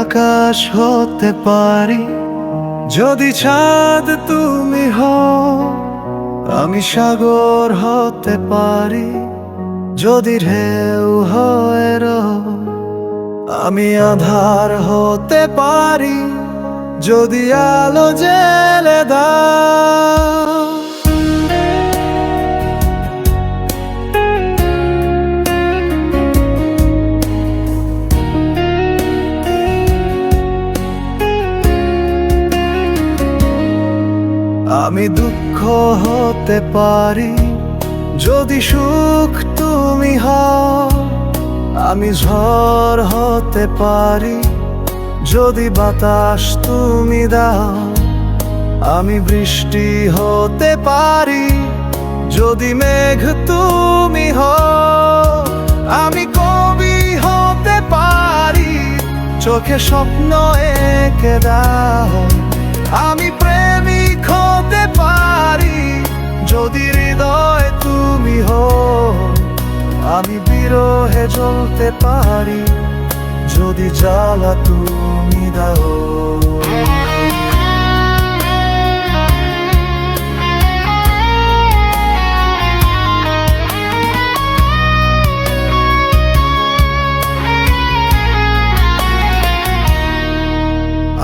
আকাশ হতে পারি, যদি ছাদ তুমি হও, আমি সাগর হতে পারি, যদি ঢেউ হয় আমি আধার হতে পারি, যদি আলো জেলে দাও। আমি দুঃখ হতে পারি, যদি সুখ তুমি আমি ঝড় হতে পারি, যদি বাতাস তুমি দাও। আমি বৃষ্টি হতে পারি, যদি মেঘ তুমি হও। আমি কবি হতে পারি, চোখে স্বপ্ন এঁকে দাও। জ্বলতে পারি, যদি জ্বালা তুমি দাও।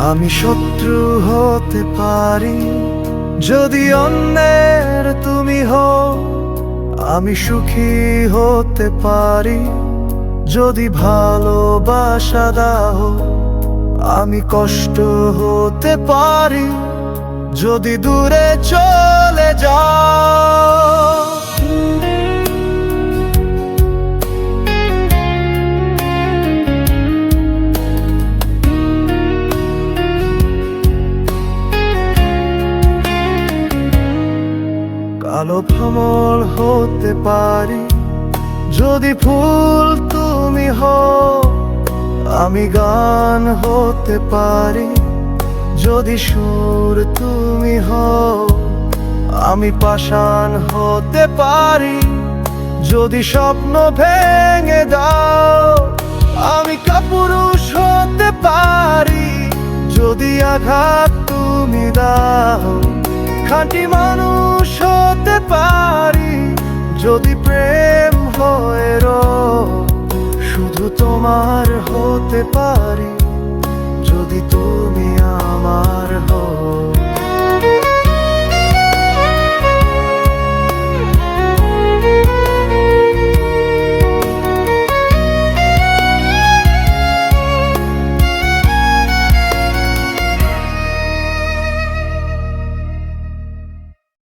আমি শত্রু হতে পারি, যদি অন্যের তুমি হও, আমি সুখী হতে পারি। যদি ভালোবাসা দাও, আমি কষ্ট হতে পারি। যদি দূরে চলে যাও। কালো ভ্রমর হতে পারি। যদি ফুল তুমি হও, আমি গান হতে পারি। যদি সুর তুমি হও, আমি পাষাণ হতে পারি। যদি স্বপ্ন ভেঙে দাও, আমি কাপুরুষ হতে পারি। যদি আঘাত তুমি দাও, খাঁটি মানুষ হতে পারি। যদি প্রেম হয় পারি